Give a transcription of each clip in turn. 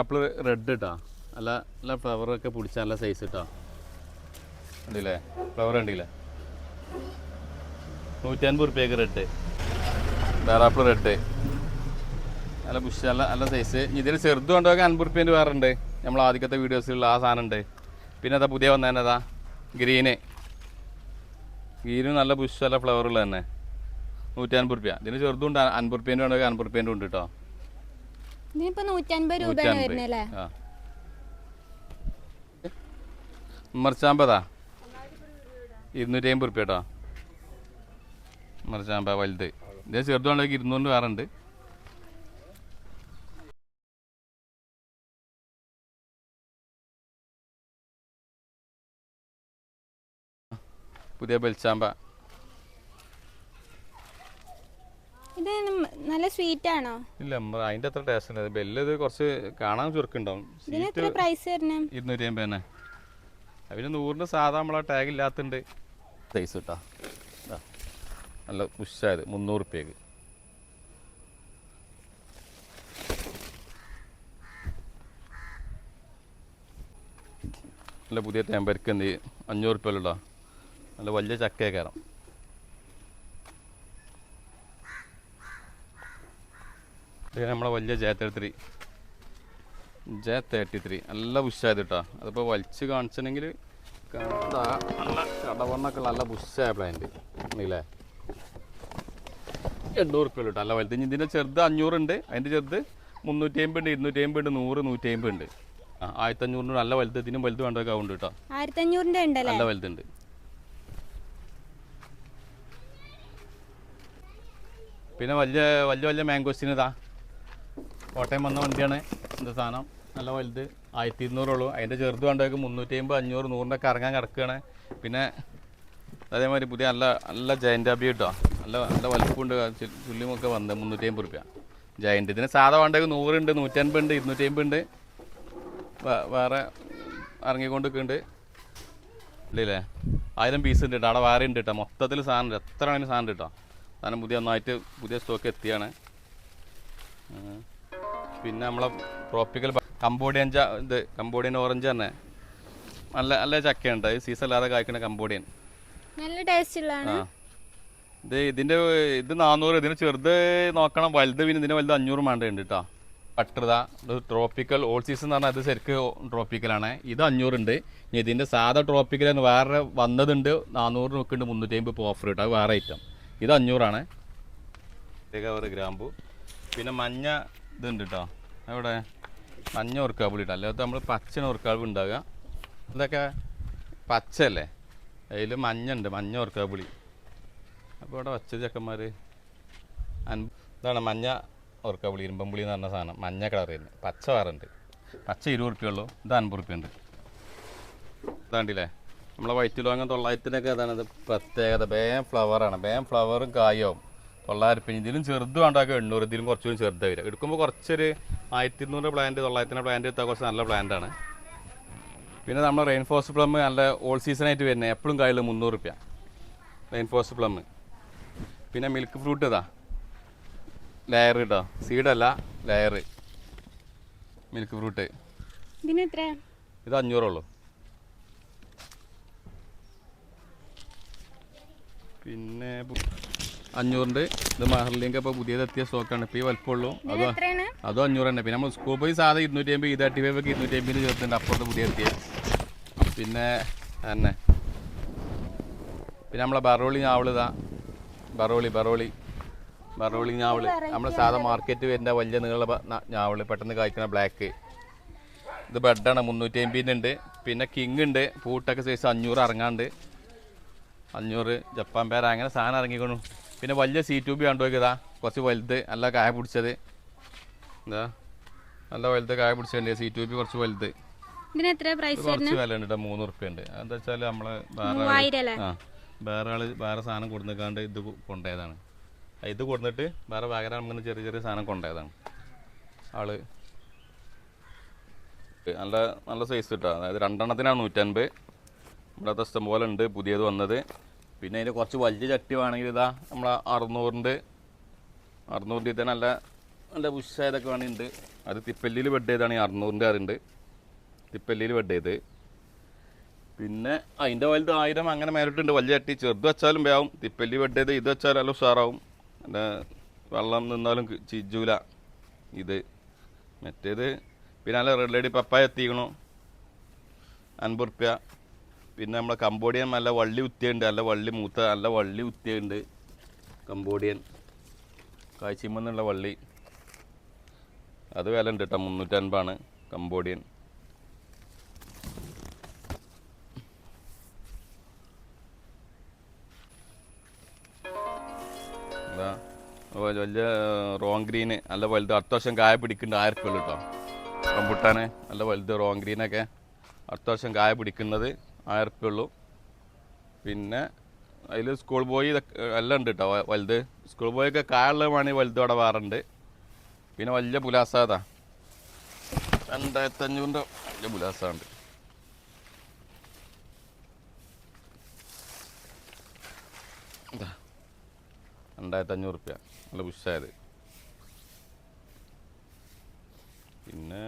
Apple red ഇട്ടാ. നല്ല flower ഒക്കെ പിടിച്ച നല്ല സൈസ് ഇട്ടാ. ഉണ്ടല്ലേ ഫ്ലവർ ഉണ്ടല്ലേ നൂറ്റി റുപ്യക്ക് റെഡ് വേറാപ്പിൾ റെഡ് നല്ല ബുഷ് നല്ല നല്ല സൈസ് ഇതിൽ ചെറുത് കൊണ്ടുപോകാൻ അൻപത് റുപ്യേന്റെ വേറെ ഉണ്ട്. നമ്മൾ ആദ്യത്തെ വീഡിയോസിലുള്ള ആ സാധനം ഉണ്ട്. പിന്നെ അതാ പുതിയ വന്നതന്നെതാ ഗ്രീന് ഗ്രീനും നല്ല ബുഷ് നല്ല ഫ്ലവറുള്ള തന്നെ. നൂറ്റി അൻപത് റുപ്യ ഇതിന് ചെറുതും ഉണ്ട്. അൻപത് റുപ്യേന്റെ വേണമെങ്കിൽ അൻപത് റുപ്യേന്റെ ഉണ്ട് കേട്ടോ ഇതിനിപ്പോ നൂറ്റൻപത് രൂപയാണ് വരുന്നല്ലേ മറിച്ചാമ്പതാ ഇരുന്നൂറ്റി അമ്പത് റുപ്യ കേട്ടോ. മറിച്ചാമ്പ വലുത്. ഇതേ ചെറുതുകൊണ്ടൊക്കെ ഇരുന്നൂറ് വേറെ ഉണ്ട് പുതിയ ബെൽച്ചാമ്പ. ഇത് നല്ല സ്വീറ്റ് ആണോ? ഇല്ല അതിന്റെ അത്ര ടേസ്റ്റ് ഉണ്ട് ബെല്ല് ഇത് കുറച്ച് കാണാൻ ചുരുക്കുണ്ടാവും. ഇതിന് എത്ര പ്രൈസ് വരുന്നത് ഇരുന്നൂറ്റി അമ്പത് തന്നെ അതിന് നൂറിന് സാധാ നമ്മളെ ടാഗ് ഇല്ലാത്തുണ്ട്. സൈസ് കിട്ടാ നല്ല ഉഷായത് മുന്നൂറ് റുപ്യക്ക് നല്ല പുതിയ തേമ്പരിക്ക് എന്ത്? അഞ്ഞൂറ് റുപ്യല്ലോ നല്ല വലിയ ചക്കയെ കയറാം ഇത് നമ്മളെ വലിയ J thirty three J thirty three നല്ല ബുഷായത് കേട്ടോ അതിപ്പോൾ വലിച്ച് കാണിച്ചിട്ടുണ്ടെങ്കിൽ നല്ല കടവണ്ണൊക്കെ നല്ല ബുഷായ പ്ലാന്റ് ഇല്ലേ എണ്ണൂറ് റുപ്യ കേട്ടോ നല്ല വലുത്. ഇതിന്റെ ചെറുത് അഞ്ഞൂറുണ്ട്. അതിന്റെ ചെറുത് മുന്നൂറ്റി അമ്പത് ഉണ്ട് ഇരുന്നൂറ്റി അമ്പത് ഉണ്ട് നൂറ് നൂറ്റി അമ്പത് ഉണ്ട് ആ ആയിരത്തി അഞ്ഞൂറിന് നല്ല വലുത്. ഇതിനും വലുത് വേണ്ടതൊക്കെ ഉണ്ട് കേട്ടോ. ആയിരത്തി അഞ്ഞൂറിന്റെ ഉണ്ട് നല്ല വലുതുണ്ട്. പിന്നെ വലിയ വലിയ വലിയ മാംഗോസ്റ്റിന് ഇതാ. കോട്ടയം വന്ന വണ്ടിയാണ് എന്താ സാധനം. നല്ല വലുത്. ആയിരത്തി ഇരുന്നൂറുള്ളൂ അതിന്റെ ചെറുത് വേണ്ടതൊക്കെ മുന്നൂറ്റി അമ്പത് അഞ്ഞൂറ് നൂറിന്റെയൊക്കെ ഇറങ്ങാൻ കിടക്കുകയാണ് പിന്നെ അതേമാതിരി പുതിയ നല്ല നല്ല ജയന്റ് അബി കേട്ടോ. നല്ല നല്ല വലുപ്പമുണ്ട് ചു- വന്ന് മുന്നൂറ്റി അമ്പത് റുപ്യ. ജയന്റ് ഇതിന് സാധാ വേണ്ടത് നൂറുണ്ട് നൂറ്റൻപത് ഉണ്ട് ഇരുന്നൂറ്റി അമ്പത് ഉണ്ട്. വേ- വേറെ ഇറങ്ങിക്കൊണ്ട് നിൽക്കുന്നുണ്ട് ഇല്ലേ ആയിരം പീസ് ഉണ്ട് കേട്ടോ. അവിടെ വേറെ ഉണ്ട് കേട്ടോ. മൊത്തത്തിൽ സാധനം എത്ര ആണെങ്കിലും സാധനം കേട്ടോ. സാധനം പുതിയ ഒന്നായിട്ട് പുതിയ സ്റ്റോക്ക് എത്തിയാണ്. പിന്നെ നമ്മളെ ട്രോപ്പിക്കൽ കംബോഡിയൻ ച ഇത് കംബോഡിയൻ ഓറഞ്ച് തന്നെ. നല്ല നല്ല ചക്കയുണ്ട്. സീസൺ അല്ലാതെ കായ്ക്കുന്ന കംബോഡിയൻ നല്ല ടേസ്റ്റ് ഉള്ളതാണ്. ആ. ഇത് ഇതിന്റെ ഇത് നാനൂറ് ഇതിന് ചെറുത് നോക്കണം. വലുത് പിന്നെ ഇതിന് വലുത് അഞ്ഞൂറ് മാണ്ട ഉണ്ട് കേട്ടോ പട്ടൃത ഇത് ട്രോപ്പിക്കൽ ഓൾ സീസൺ എന്ന് പറഞ്ഞാൽ അത് ശരിക്ക് ട്രോപ്പിക്കലാണ് ഇത് അഞ്ഞൂറുണ്ട് ഇനി ഇതിന്റെ സാധാ ട്രോപ്പിക്കൽ എന്ന് വേറെ വന്നതുണ്ട്. നാനൂറ് നോക്കുന്നുണ്ട് മുന്നൂറ്റി അമ്പത് ഇപ്പോൾ ഓഫർ കിട്ടും അത് വേറെ ഐറ്റം ഇത് അഞ്ഞൂറാണ്. കവർ ഗ്രാമ്പു. പിന്നെ മഞ്ഞ ഇതുണ്ട് കേട്ടോ എവിടെ? മഞ്ഞ ഉറക്കാബിൾ ഇട്ടാൽ അല്ലാത്ത നമ്മൾ പച്ച ഉറക്കാബിൾ ഉണ്ടാകുക ഇതൊക്കെ പച്ചല്ലേ അതിൽ മഞ്ഞുണ്ട് മഞ്ഞ ഉറക്കാബിളി അപ്പോൾ ഇവിടെ വച്ച ചെക്കന്മാർ ഇതാണ് മഞ്ഞ ഉറക്കാവ് ഇരുമ്പം പുളി എന്ന് പറഞ്ഞ സാധനം. മഞ്ഞ കളർ തന്നെ പച്ച വേറുണ്ട് പച്ച ഇരുപത് റുപ്യ ഉള്ളൂ. ഇത് അൻപത് റുപ്യ ഉണ്ട്. ഇതാണ്ടില്ലേ? നമ്മളെ വൈറ്റ് ലോങ്ങ തൊള്ളായിരത്തിനൊക്കെ അതാണ് ഇത് പ്രത്യേകത. ബേം ഫ്ലവറാണ്. ബേം ഫ്ലവറും കായും തൊള്ളായിരം രൂപ ഇതിലും ചെറുത് വേണ്ടാക്കുക എണ്ണൂറ്. ഇതിലും കുറച്ചുകൂടി ചെറുത് വരിക. എടുക്കുമ്പോൾ കുറച്ചൊരു ആയിരത്തി ഇരുന്നൂറ് പ്ലാന്റ് തൊള്ളായിരത്തിന്റെ പ്ലാന്റ് എടുത്താൽ കുറച്ച് നല്ല പ്ലാന്റാണ് പിന്നെ നമ്മൾ റെയിൻഫോസ് പ്ലം നല്ല ഓൾ സീസൺ ആയിട്ട് വരുന്നത് എപ്പോഴും കയ്യിൽ മുന്നൂറ് റുപ്യ. റെയിൻഫോസ് പ്ലം പിന്നെ മിൽക്ക് ഫ്രൂട്ട് ഇതാ. ലെയർ കേട്ടോ സീഡല്ല ലെയർ മിൽക്ക് ഫ്രൂട്ട് ഇത് അഞ്ഞൂറുള്ളൂ പിന്നെ അഞ്ഞൂറിന്റെ ഇത് മഹർലിങ്ക് ഇപ്പോൾ പുതിയത് എത്തിയ സ്റ്റോക്കാണ് ഇപ്പോൾ ഈ വലിപ്പമുള്ളൂ അതോ അതോ അഞ്ഞൂറ് തന്നെ. പിന്നെ നമ്മൾ സ്കൂൾ പോയി സാധാ ഇരുന്നൂറ്റി അമ്പത് ഇത് ഫൈവ് ഒക്കെ ഇരുന്നൂറ്റി അമ്പതിന് ചേർത്തിട്ടുണ്ട്. അപ്പുറത്ത് പുതിയ എത്തിയ പിന്നെ തന്നെ പിന്നെ നമ്മളെ ബറോളി ഞാവളിതാ ബറോളി ബറോളി. ബറോളി ഞാവൾ നമ്മളെ സാധാ മാർക്കറ്റ് വരുന്ന വലിയ നീള ഞാവൾ പെട്ടെന്ന് കായ്ക്കുന്ന ബ്ലാക്ക് ഇത് ബെഡാണ് മുന്നൂറ്റി അമ്പതിന്റെ ഉണ്ട്. പിന്നെ കിങ് ഉണ്ട്. പൂട്ടൊക്കെ സൈസ് അഞ്ഞൂറ് ഇറങ്ങാണ്ട് അഞ്ഞൂറ്. ജപ്പാൻ പേര. അങ്ങനെ സാധനം ഇറങ്ങിക്കോണു. പിന്നെ വലിയ സി ടു ബി കണ്ടു നോക്കിയതാ കുറച്ച് വലുത് നല്ല കായ പിടിച്ചത്. എന്താ നല്ല വലുത് കായ പിടിച്ചത് സി ടു ബി കുറച്ച് വലുത്. കുറച്ച് വില ഉണ്ട് മൂന്ന് ഉറുപ്പ്യ ഉണ്ട് എന്താ വെച്ചാൽ നമ്മളെ വേറെ വേറെ ആൾ വേറെ സാധനം കൊടുത്തേക്കാണ്ട് ഇത് കൊണ്ടുപോയതാണ് ഇത് കൊടുത്തിട്ട് വേറെ പകരം നമുക്ക് ചെറിയ ചെറിയ സാധനം കൊണ്ടുപോയതാണ് ആൾ നല്ല നല്ല സൈസ് കിട്ടുക അതായത് രണ്ടെണ്ണത്തിനാണ് നൂറ്റൻപത്. ഇവിടെ ഇഷ്ടം പോലെ ഉണ്ട്. പുതിയത് വന്നത്. പിന്നെ അതിന് കുറച്ച് വലിയ ചട്ടി വേണമെങ്കിൽ ഇതാ നമ്മളെ അറുന്നൂറിന്റെ അറുന്നൂറിന്റെ തന്നെ നല്ല നല്ല പുഷായതൊക്കെ വേണമെങ്കിൽ അത് തിപ്പല്ലിയിൽ ബെഡ് ചെയ്താണ് ഈ അറുന്നൂറിന്റെ അറിയുണ്ട് തിപ്പല്ലിയിൽ ബെഡ് ചെയ്ത്. പിന്നെ അതിന്റെ വലുത് ആയിരം അങ്ങനെ മേലിട്ടുണ്ട്. വലിയ ചട്ടി ചെറുത് വെച്ചാലും വേവും തിപ്പല്ലി ബെഡ് ചെയ്ത് ഇത് വെച്ചാൽ നല്ല ഉഷാറാവും. പിന്നെ വെള്ളം നിന്നാലും ചിജൂല ഇത്. മറ്റേത് പിന്നെ നല്ല റെഡ് ലേഡി പപ്പായ എത്തിക്കണു. അൻപത് റുപ്യ പിന്നെ നമ്മളെ കമ്പോഡിയൻ നല്ല വള്ളി ഉത്തിയുണ്ട് നല്ല വള്ളി മൂത്ത നല്ല വള്ളി ഉത്തിയുണ്ട് കമ്പോഡിയൻ കാഴ്ചയുമെന്നുള്ള വള്ളി. അത് വില ഉണ്ട് കേട്ടോ മുന്നൂറ്റൻപതാണ് കമ്പോഡിയൻ വലിയ റോങ് ഗ്രീന് നല്ല വലുത്. അടുത്ത വർഷം കായ പിടിക്കുന്നുണ്ട് ആയിരം ഉള്ളൂ കേട്ടോ റംബുട്ടാന് നല്ല വലുത് റോങ് ഗ്രീനൊക്കെ. അടുത്ത വർഷം കായ പിടിക്കുന്നത് ആയിരം പിന്നെ അതിൽ സ്കൂൾ ബോയ് എല്ലാം ഉണ്ട് കേട്ടോ വലുത്. സ്കൂൾ ബോയ് ഒക്കെ കായുള്ള വേണമെങ്കിൽ വലുത് അവിടെ വേറുണ്ട് പിന്നെ വലിയ പുലാസാതാ രണ്ടായിരത്തി അഞ്ഞൂറിന്റെ വലിയ പുലാസാണ്ട് രണ്ടായിരത്തി അഞ്ഞൂറ് റുപ്യ. നല്ല ബുഷായത് പിന്നെ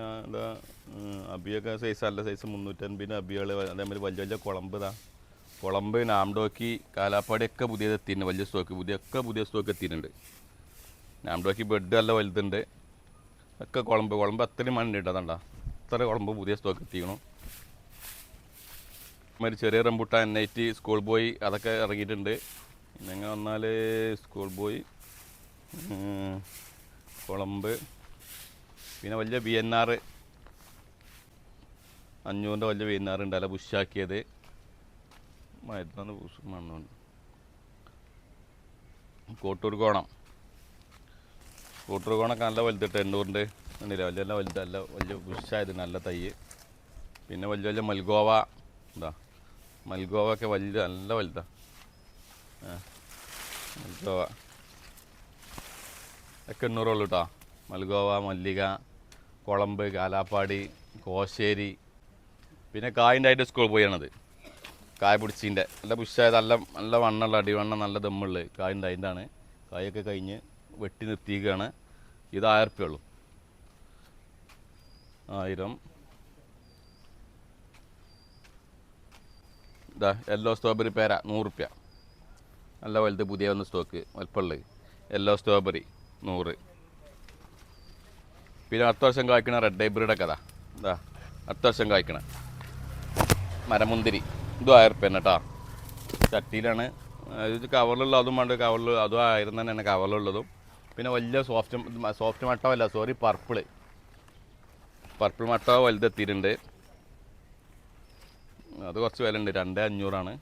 ഉം, അബിയൊക്കെ സൈസ് നല്ല സൈസ് മുന്നൂറ്റൻപതിന് അബികൾ അതേമാതിരി വലിയ വലിയ കുളമ്പ് കുളമ്പ് നാംഡോക്കി കാലാപ്പാടിയൊക്കെ പുതിയത് എത്തിയിട്ടുണ്ട് വലിയ സ്റ്റോക്ക് പുതിയ ഒക്കെ പുതിയ സ്റ്റോക്ക് എത്തിയിട്ടുണ്ട്. നാംഡോക്കി ബെഡ് നല്ല വലുതുണ്ട്. ഒക്കെ കുളമ്പ് കുളമ്പ് അത്രയും മണ്ണുണ്ട് കേട്ടോ അതണ്ട അത്ര കുളമ്പ് പുതിയ സ്റ്റോക്ക് എത്തിക്കണം. ഒരു ചെറിയ rambutan N I T school boy അതൊക്കെ ഇറങ്ങിയിട്ടുണ്ട്. പിന്നെ വന്നാൽ സ്കൂൾ ബോയ് കുളമ്പ്. പിന്നെ വലിയ ബി എൻ ആർ അഞ്ഞൂറിന്റെ വലിയ ബി എൻ ആർ ഉണ്ട് അല്ല ബുഷാക്കിയത് മരുന്നാണ് മണ്ണുണ്ട് കോട്ടൂർ കോണം. കോട്ടൂർ കോണൊക്കെ നല്ല വലുതിട്ട് എണ്ണൂറിന്റെ കണ്ടില്ല വലിയ നല്ല വലുത് നല്ല വലിയ ബുഷായത് നല്ല തൈ പിന്നെ വലിയ വലിയ മൽഗോവ എന്താ മൽഗോവ ഒക്കെ വലിയ നല്ല വലുതാ. മൽഗോവ. ഒക്കെ എണ്ണൂറുള്ളൂ കേട്ടോ മൽഗോവ മല്ലിക കുളമ്പ് കാലാപ്പാടി കോശ്ശേരി പിന്നെ കായിന്റെ സ്കൂൾ പോയാണത്. കായ പിടിച്ചിന്റെ. നല്ല പുഷായ നല്ല നല്ല വണ്ണുള്ള അടിവണ്ണം നല്ല ദമ്മുള്ള കായിന്റെ അതിന്റെ ആണ് കായൊക്കെ കഴിഞ്ഞ് വെട്ടി നിർത്തിയിരിക്കുകയാണ്. ഇത് ആയിരം റുപ്യ ഉള്ളൂ ആയിരം. ഇതാ യെല്ലോ സ്ട്രോബെറി പേര നൂറ് റുപ്യ നല്ല വലുത് പുതിയ വന്ന സ്റ്റോക്ക് വലുപ്പമുള്ളത്. യെല്ലോ സ്ട്രോബെറി നൂറ്. പിന്നെ അടുത്ത വർഷം കായ്ക്കണ റെഡ് ഹൈബ്രിഡ് ഒക്കെ അതാ അടുത്ത വർഷം കായ്ക്കണ. മരമുന്തിരി. ഇതും ആയിരം റുപ്യ കേട്ടോ ചട്ടിയിലാണ്. ഇത് കവറിലുള്ള അതും വേണ്ട കവറിൽ അതും ആയിരം തന്നെയാണ് കവറിലുള്ളതും പിന്നെ വലിയ സോഫ്റ്റ് സോഫ്റ്റ് മട്ടമല്ല സോറി പർപ്പിൾ പർപ്പിൾ മട്ട വലുതെത്തിയിട്ടുണ്ട്. അത് കുറച്ച് വില ഉണ്ട് രണ്ട് അഞ്ഞൂറാണ്.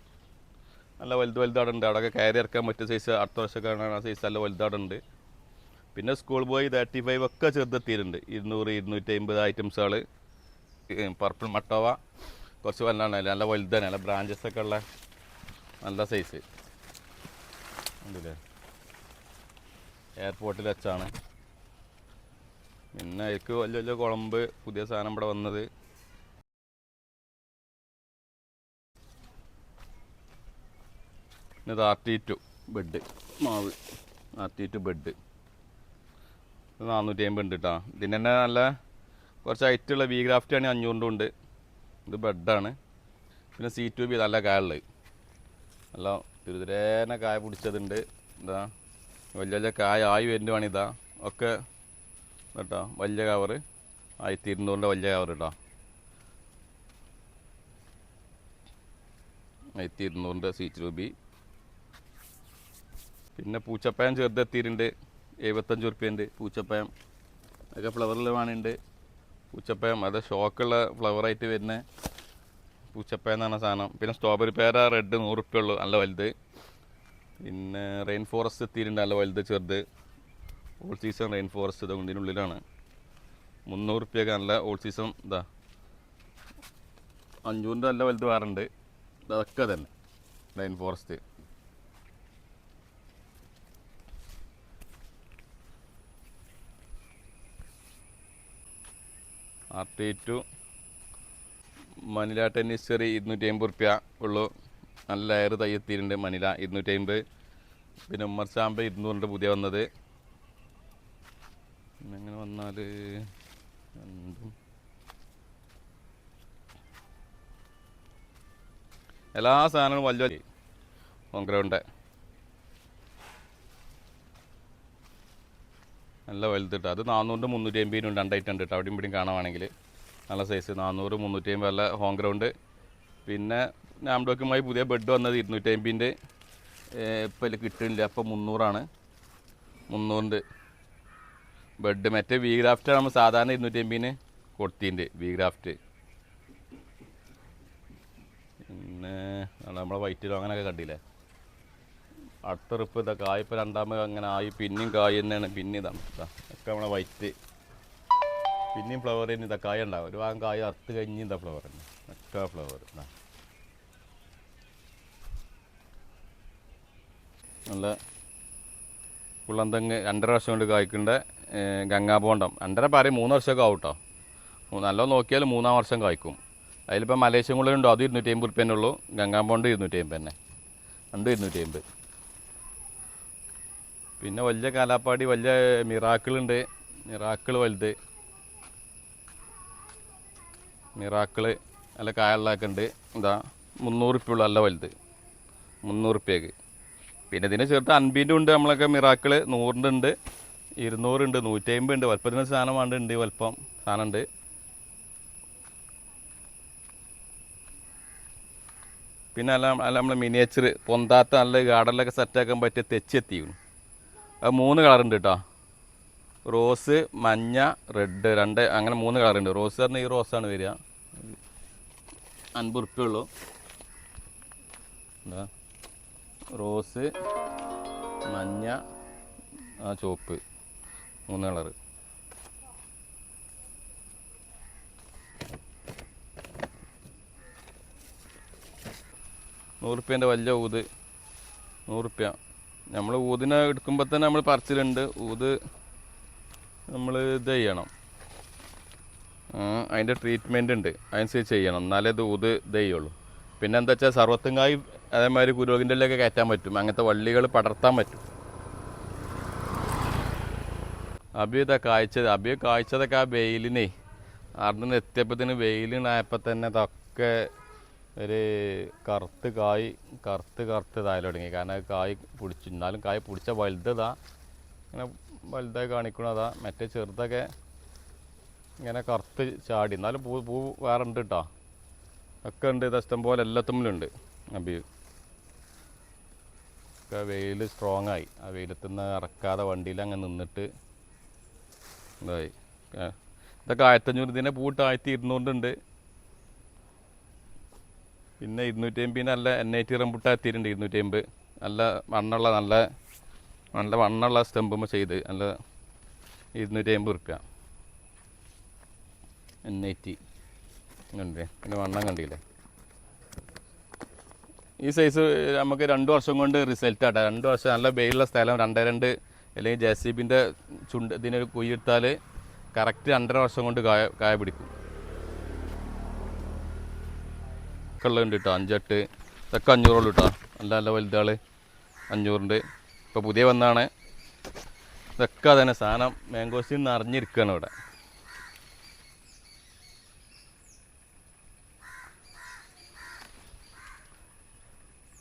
നല്ല വലുത് വലുതാടുണ്ട് അവിടെയൊക്കെ കയറി ഇറക്കാൻ പറ്റിയ സൈസ് അടുത്ത വർഷമൊക്കെ ആ സൈസ് നല്ല വലുത് അവിടെ ഉണ്ട് പിന്നെ സ്കൂൾ ബോയ് തേർട്ടി ഫൈവ് ഒക്കെ ചെറുതെത്തിയിട്ടുണ്ട്. ഇരുന്നൂറ് ഇരുന്നൂറ്റി അമ്പത് ഐറ്റംസുകൾ പർപ്പിൾ മട്ടോവ കുറച്ച് വലുതാണ്. നല്ല വലുതാണ്. നല്ല ബ്രാഞ്ചസ് ഒക്കെ ഉള്ള നല്ല സൈസ് എയർപോർട്ടിൽ വെച്ചാണ്. പിന്നെ എനിക്ക് വലിയ വലിയ കുളമ്പ് പുതിയ സാധനം ഇവിടെ വന്നത്. പിന്നെ ഇത് ആർ ടി ടു ബെഡ് മാവ്. ആർ ടി ടു ബെഡ് നാനൂറ്റി അമ്പത് ഉണ്ട് കേട്ടോ ഇതിന് തന്നെ നല്ല കുറച്ച് ഹൈറ്റുള്ള വി ഗ്രാഫ്റ്റ് ആണ് അഞ്ഞൂറിന്റെ ഉണ്ട്. ഇത് ബെഡാണ് പിന്നെ സി ടു ബി നല്ല കായുള്ളത് നല്ല തിരുതിരേനെ കായ പിടിച്ചതുണ്ട്. ഇതാ വലിയ വലിയ കായ ആയി വരുന്നതാണ് ഇതാ. ഒക്കെ കേട്ടോ വലിയ കവറ് ആയിരത്തി ഇരുന്നൂറിന്റെ വലിയ കവർ കേട്ടോ ആയിരത്തി ഇരുന്നൂറിന്റെ സീറ്റ് രൂപി പിന്നെ പൂച്ചപ്പയം ചെറുതെത്തിയിട്ടുണ്ട്. എഴുപത്തഞ്ച് റുപ്യുണ്ട് പൂച്ചപ്പയം അതൊക്കെ ഫ്ലവറിൽ വേണുണ്ട് പൂച്ചപ്പയം അത് ഷോക്കുള്ള ഫ്ലവറായിട്ട് വരുന്ന പൂച്ചപ്പയം എന്നാണ് സാധനം. പിന്നെ സ്ട്രോബെറി പേര റെഡ് നൂറ് ഉറുപ്പ്യ ഉള്ളു നല്ല വലുത്. പിന്നെ റെയിൻ ഫോറസ്റ്റ് എത്തിയിട്ടുണ്ട് നല്ല വലുത് ചെറുത്. ഓൾ സീസൺ റെയിൻ ഫോറസ്റ്റ് ഇത് ഇതിനുള്ളിലാണ് മുന്നൂറ് ഉറുപ്പ്യൊക്കെ നല്ല ഓൾ സീസൺ ഇതാ. അഞ്ഞൂറിന്റെ നല്ല വലുത് വേറുണ്ട് അതൊക്കെ തന്നെ rain forest R T two Manila tennis cherry ഇരുന്നൂറ്റി അമ്പത് റുപ്യ ഉള്ളു. നല്ല എയർ തയ്യെത്തിയിട്ടുണ്ട് മനില ഇരുന്നൂറ്റി അമ്പത് പിന്നെ ഉമ്മർ ചാമ്പ ഇരുന്നൂറിന്റെ പുതിയ വന്നത്. പിന്നെ എങ്ങനെ വന്നാൽ എല്ലാ സാധനങ്ങളും വലിയ കോൺഗ്രൗണ്ട് നല്ല വലുതിട്ട്. അത് നാനൂറിന്റെ മുന്നൂറ്റി അമ്പതിനും രണ്ടായിട്ടുണ്ട് കേട്ടോ അവിടെയും ഇവിടെയും കാണുവാണെങ്കിൽ. നല്ല സൈസ് നാനൂറ് മുന്നൂറ്റി അമ്പത് നല്ല ഹോം ഗ്രൗണ്ട് പിന്നെ നാംഡോക്കുമായി പുതിയ ബെഡ് വന്നത് ഇരുന്നൂറ്റി അമ്പതിന്റെ ഇപ്പം കിട്ടുന്നില്ല. അപ്പോൾ മുന്നൂറാണ്. മുന്നൂറിന്റെ ബെഡ് മറ്റേ വി ഗ്രാഫ്റ്റ് നമ്മൾ സാധാരണ ഇരുന്നൂറ്റി അമ്പതിന് കൊടുത്തിന്റെ വി ഗ്രാഫ്റ്റ് പിന്നെ ആണ് നമ്മളെ വൈറ്റിലോ അങ്ങനെയൊക്കെ കണ്ടില്ലേ? അടുത്ത റിപ്പ് ഇതാ കായ് രണ്ടാമത് അങ്ങനെ ആയി പിന്നെയും കായ് തന്നെയാണ്. പിന്നെ ഇതാണ് ഇതാ ഒക്കെ നമ്മളെ വൈറ്റ്. പിന്നെയും ഫ്ലവർ തന്നെ ഇതാ കായ ഉണ്ടാവും. ഒരു ഭാഗം കായ അറുത്ത് കഴിഞ്ഞ് ഇതാ ഫ്ലവർ തന്നെ. ഒക്കെ ഫ്ലവർ ഇതാ. നല്ല കുള്ളന്തങ്ങ് രണ്ടര വർഷം കൊണ്ട് കായ്ക്കേണ്ട ഗംഗാബോണ്ടം. രണ്ടര പറയും മൂന്ന് വർഷമൊക്കെ ആവും കേട്ടോ നല്ല നോക്കിയാൽ മൂന്നാം വർഷം കായ്ക്കും. അതിലിപ്പോൾ മലേഷ്യൻ ഉണ്ടോ അത് ഇരുന്നൂറ്റി അമ്പത് റുപ്യന്നെ ഉള്ളൂ. ഗംഗാബോണ്ട് ഇരുന്നൂറ്റി അമ്പത് തന്നെ. രണ്ടും ഇരുന്നൂറ്റി അമ്പത്. പിന്നെ വലിയ കാലാപ്പാടി വലിയ മിറാക്കിളുണ്ട്. മിറാക്കിൾ വലുത്. മിറാക്കിൾ നല്ല കായുള്ളതൊക്കെ ഉണ്ട് എന്താ മുന്നൂറ് ഉള്ളു നല്ല വലുത്. മുന്നൂറ് ഉറുപ്പ്യക്ക്. പിന്നെ ഇതിനെ ചേർത്ത് അൻപിന്റെ ഉണ്ട് നമ്മളൊക്കെ മിറാക്കിൾ. നൂറിന്റെ ഉണ്ട് ഇരുന്നൂറുണ്ട് നൂറ്റി അമ്പത് ഉണ്ട് വലുപ്പത്തിന് സാധനം വേണ്ട ഉണ്ട് വലുപ്പം സാധനം ഉണ്ട് പിന്നെ അല്ല അല്ല നമ്മളെ മിനിയേച്ചർ പൊന്താത്ത നല്ല ഗാർഡനിലൊക്കെ സെറ്റാക്കാൻ പറ്റിയ തെച്ചെത്തിയിരുന്നു മൂന്ന് കളറുണ്ട് കേട്ടോ റോസ് മഞ്ഞ റെഡ് രണ്ട് അങ്ങനെ മൂന്ന് കളറുണ്ട്. റോസ് പറഞ്ഞാൽ ഈ റോസാണ് വരിക. അൻപത് ഉറുപ്പ്യ ഉള്ളൂ. എന്താ റോസ് മഞ്ഞ ആ ചുവപ്പ്. മൂന്ന് കളറ്. നൂറുപ്യേന്റെ വലിയ ഊത്. നൂറുപ്യ. നമ്മൾ ഊതിനെ എടുക്കുമ്പോൾ തന്നെ നമ്മൾ പറിച്ചിലുണ്ട്. ഊത് നമ്മൾ ഇത് ചെയ്യണം. അതിന്റെ ട്രീറ്റ്മെന്റ് ഉണ്ട്. അതനുസരിച്ച് ചെയ്യണം. എന്നാലേ ഇത് ഊത് ഇത് ചെയ്യുള്ളൂ. പിന്നെ എന്താ വെച്ചാൽ സർവത്തുങ്കായി അതേമാതിരി കുരുവിന്റെ ഇലയൊക്കെ കയറ്റാൻ പറ്റും. അങ്ങനത്തെ വള്ളികൾ പടർത്താൻ പറ്റും. അബിയത കായ്ച്ചത്. കാഴ്ചതൊക്കെ കായ്ച്ചതൊക്കെ ആ വെയിലിനെ അവിടെ നിന്ന് എത്തിയപ്പോഴത്തേന് വെയിലിനായപ്പോൾ തന്നെ ഇതൊക്കെ ഒരു കറുത്ത് കായ് കറുത്ത് കറുത്ത് തായാലും തുടങ്ങി. കാരണം കായ് പിടിച്ചു എന്നാലും കായ് പിടിച്ച വലുതാ ഇങ്ങനെ വലുതായി കാണിക്കണതാ മറ്റേ ചെറുതൊക്കെ ഇങ്ങനെ കറുത്ത് ചാടി. എന്നാലും പൂ പൂ വേറെ ഉണ്ട് കേട്ടോ ഒക്കെ ഉണ്ട്. ഇത് ഇഷ്ടം പോലെ എല്ലാത്തുമ്മിലുണ്ട് അബി ഒക്കെ വെയിൽ സ്ട്രോങ് ആയി. ആ വെയിലത്തു നിന്ന് ഇറക്കാതെ വണ്ടിയിൽ അങ്ങ് നിന്നിട്ട് ഇതായി. ഇതൊക്കെ ആയിരത്തഞ്ഞൂറ് ഇതിനെ പൂട്ട് ആയിരത്തി ഇരുന്നൂറുണ്ട് പിന്നെ ഇരുന്നൂറ്റി അമ്പതിന് നല്ല എൻ ഐ ടി റംബുട്ട എത്തിയിട്ടുണ്ട് ഇരുന്നൂറ്റി അമ്പത് നല്ല മണ്ണുള്ള നല്ല നല്ല വണ്ണുള്ള സ്റ്റെമ്പുമ്പോൾ ചെയ്ത് നല്ല ഇരുന്നൂറ്റി അമ്പത് റുപ്യ എൻ ഐ ടി ഉണ്ട് പിന്നെ വണ്ണം കണ്ടില്ലേ? ഈ സൈസ് നമുക്ക് രണ്ട് വർഷം കൊണ്ട് റിസൾട്ട് ആട്ടെ. രണ്ട് വർഷം നല്ല വെയിലുള്ള സ്ഥലം രണ്ടേ രണ്ട് അല്ലെങ്കിൽ ജെ സി ബിന്റെ ചുണ്ട് ഇതിനൊരു കുയ്യെടുത്താൽ കറക്റ്റ് രണ്ടര വർഷം കൊണ്ട് കായ കായ പിടിക്കും. ഒക്കെ ഉള്ളതുണ്ട് കേട്ടോ അഞ്ചെട്ട്. ചക്ക അഞ്ഞൂറുള്ളൂ കേട്ടോ നല്ല നല്ല വലുതാൾ അഞ്ഞൂറുണ്ട്. ഇപ്പോൾ പുതിയ വന്നാണ്. ഇതൊക്കെ തന്നെ സാധനം മാംഗോസിൽ നിന്ന് അറിഞ്ഞിരിക്കുകയാണ് ഇവിടെ.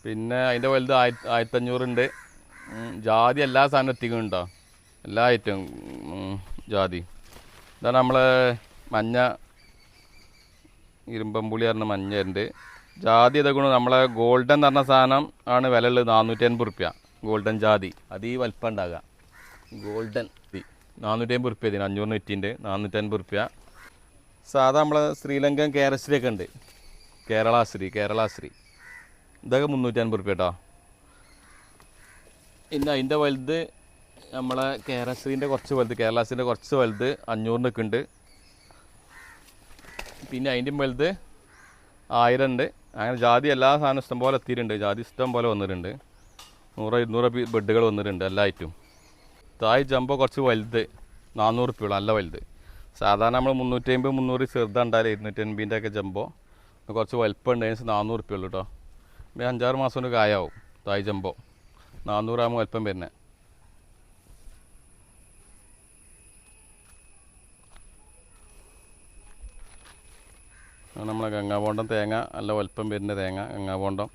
പിന്നെ അതിന്റെ വലുത് ആയിരത്തി ആയിരത്തഞ്ഞൂറുണ്ട്. ജാതി എല്ലാ സാധനവും എത്തിക്കുന്നുണ്ടോ എല്ലാ ഐറ്റവും ജാതി. ഇതാണ് നമ്മൾ മഞ്ഞ ഇരുമ്പമ്പുളി പറഞ്ഞ മഞ്ഞുണ്ട് ജാതി ഇതൊക്കെ നമ്മളെ ഗോൾഡൻ എന്ന് പറഞ്ഞ സാധനം ആണ് വില ഉള്ളത് നാനൂറ്റി അൻപത് റുപ്യ ഗോൾഡൻ ജാതി. അത് ഈ വലിപ്പം ഉണ്ടാകുക. ഗോൾഡൻ നാനൂറ്റി അൻപത് റുപ്യ ഇതിന്. അഞ്ഞൂറിന് ഇറ്റിന്റെ നാനൂറ്റി അൻപത് റുപ്യ സാധാ നമ്മളെ ശ്രീലങ്കൻ കേരശ്രീ ഒക്കെ ഉണ്ട്. കേരളാശ്രീ കേരളാശ്രീ. ഇതൊക്കെ മുന്നൂറ്റി അൻപത് റുപ്യ കേട്ടോ പിന്നെ അതിന്റെ വലുത് നമ്മളെ കേരശ്രീന്റെ കുറച്ച് വലുത് കേരളാശ്രീന്റെ കുറച്ച് വലുത് അഞ്ഞൂറിനൊക്കെ ഉണ്ട് പിന്നെ അതിന്റെ വലുത് ആയിരം ഉണ്ട്. അങ്ങനെ ജാതി എല്ലാ സാധനം ഇഷ്ടം പോലെ എത്തിയിട്ടുണ്ട്. ജാതി ഇഷ്ടം പോലെ വന്നിട്ടുണ്ട്. നൂറ് ഇരുന്നൂറ് ബെഡുകൾ വന്നിട്ടുണ്ട് എല്ലാ ഐറ്റും തായ് ജമ്പോ കുറച്ച് വലുത്. നാനൂറ് റുപ്യ നല്ല വലുത്. സാധാരണ നമ്മൾ മുന്നൂറ്റി അമ്പത് മുന്നൂറ് ചെറുതുണ്ടായാലും ഇരുന്നൂറ്റി അൻപതിന്റെ ഒക്കെ ജമ്പോ. കുറച്ച് വലിപ്പം അതിന് നാനൂറ് റുപ്യുള്ളൂ കേട്ടോ പിന്നെ അഞ്ചാറ് മാസം കൊണ്ട് കായാവും തായ് ജമ്പോ. നാനൂറാകുമ്പോൾ വലുപ്പം വരുന്നത്. നമ്മളെ ഗംഗാബോണ്ടം തേങ്ങ നല്ല വലുപ്പം വരുന്ന തേങ്ങ ഗംഗാബോണ്ടം